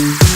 네,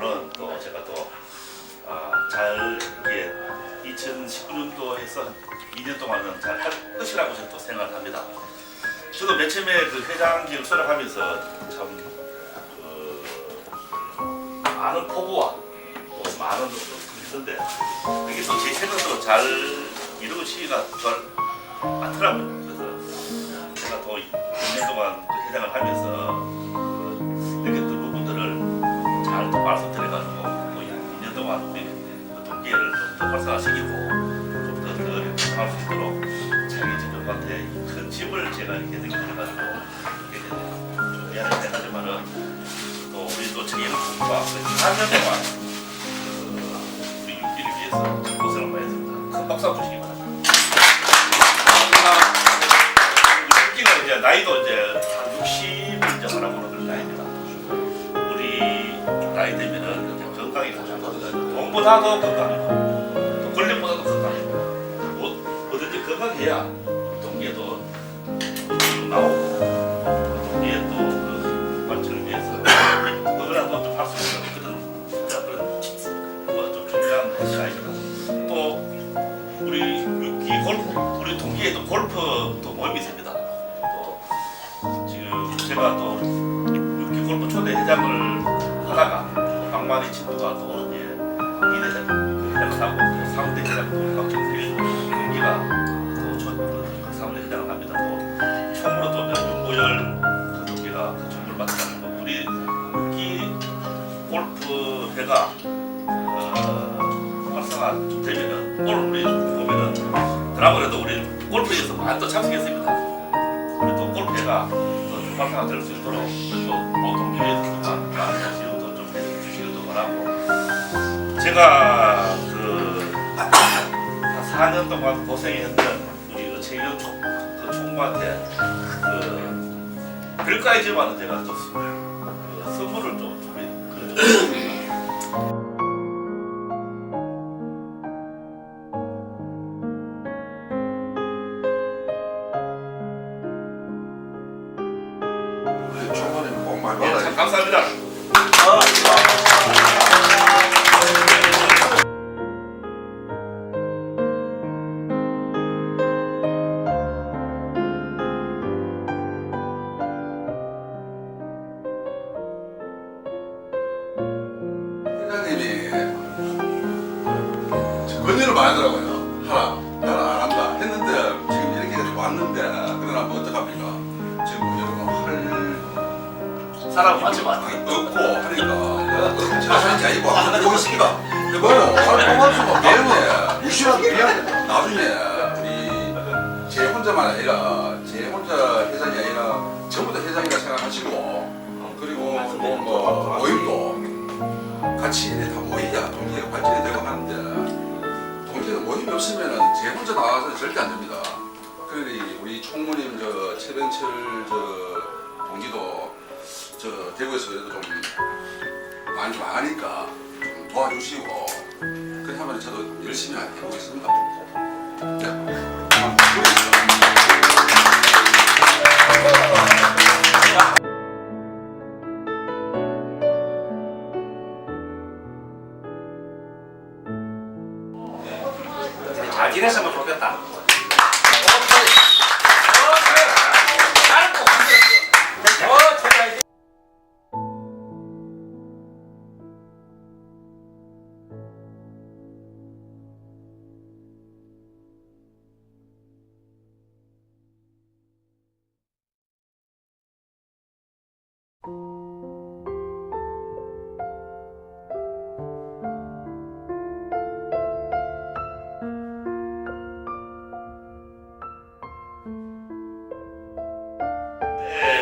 어, 한편으로는 또 제가 또잘 이렇게 2019년도 해서 2년 동안은 잘 할 것이라고 저는 또 생각을 합니다. 저도 맨 처음에 그 회장직을 수락하면서 참 그 많은 포부와 또 많은 있는데 그게 또 제 생각도 잘 이루어지기가 잘 않더라고요. 그래서 제가 또 2년 동안 그 회장을 하면서 또 우리 또 청년 국가 4년 동안 그 우리 육기를 위해서 고생을 많이 했습니다. 큰 박수 한번 주시기 바랍니다. 육기가 이제 나이도 이제 한 60을 이제 바라보는 나이입니다. 우리 나이 되면은 건강이 가장 중요하죠. 돈보다도 건강이고 제가 또 육기 골프 초대 회장을 하다가 박만희 친구가 또 이제 이대 회장을 하고 또 사무대 회장도 박정필 동기가 또첫 사무대 회장을 합니다. 또 총무로 또 윤보열 그 동기가 그 총무를 맡고 우리 육기 골프 회가 어, 활성화 되면은 오늘 우리 보면은 드라곤에도 우리 골프에서 많이 또 참석했습니다. 우리 또 골프회가 또 활성화 될수 있도록 또뭐 동기회에서 많은 지원도 좀 해주시기도 바라고. 제가 그한 4년 동안 고생했던 우리 그 총, 그 총무한테 그 별거이지만은 제가 또그 선물을 좀 준비 그 감사합니다. 회장님이 권유를 많이 하더라고요. 하라, 사람 맞지 마. 없고 하니까 하는 게 아니고 하는 것입니다. 뭐요? 할동할 수가 없네. 무시라도 해야 된다. 나중에 우리 제 혼자만 아니라 제 혼자 회장이 아니라 전부 다 회장이라 생각하시고 그리고 뭐, 뭐 모임도 같이 다 모이야 동기가 발전이 되고 하는데 동기가 모임이 없으면은 제 혼자 나가서는 절대 안 됩니다. 그러니 우리 총무님 저 최병철 저 동기도 저 대구에서 그래도 좀 많이 좀 아니까 좀 도와주시고 그렇게 하면 저도 열심히 해보겠습니다. 네. 잘 지냈으면 좋겠다.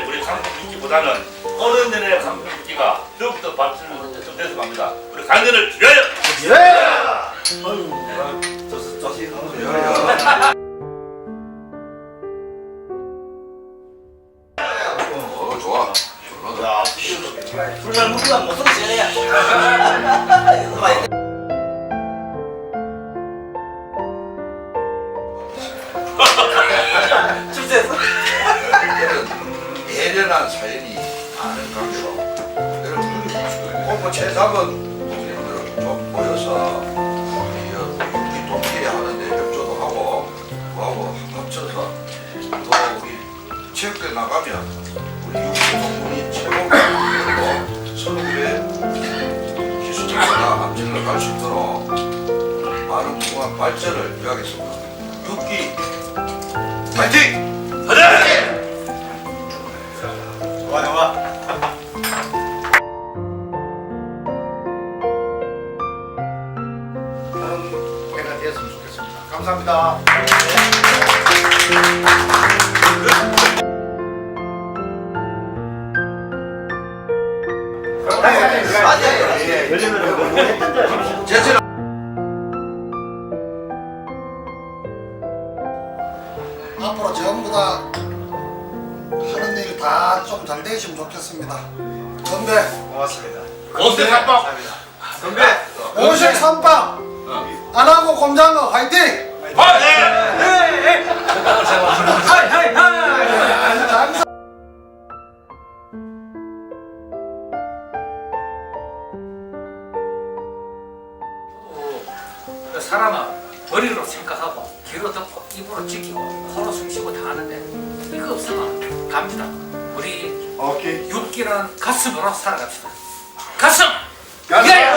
우리 강경기보다는 어른들의 강경기가 더욱더 발전을 좀 돼서 갑니다. 우리 강연을 줄여요. 예! 어휴, 조시 너무 요 불만 물만 못 쓰시네. 출세했어? 예련한 사연이 많은 강수로 여러분들이 공부 최상은 선생님들은 좀 모여서 우리 동기에 하는데 협조도 하고 그하고 합쳐서 또 우리 체육대 나가면 앞질러 갈수 있도록 많은 무한 발전을 위하겠습니다. 육기 파이팅! 제철 앞으로 전부 다 하는 일 다 좀 잘 되시면 좋겠습니다. 건배, 고맙습니다. 어세 삽박! 건배. 오색 선빵, 안 하고 곰장어 화이팅! 감사. 입으로 지키고 코로 숨쉬고 다 하는데 이거 없으면 갑니다. 우리 오케이. 육기는 가슴으로 살아갑시다. 가슴! 가슴! 예!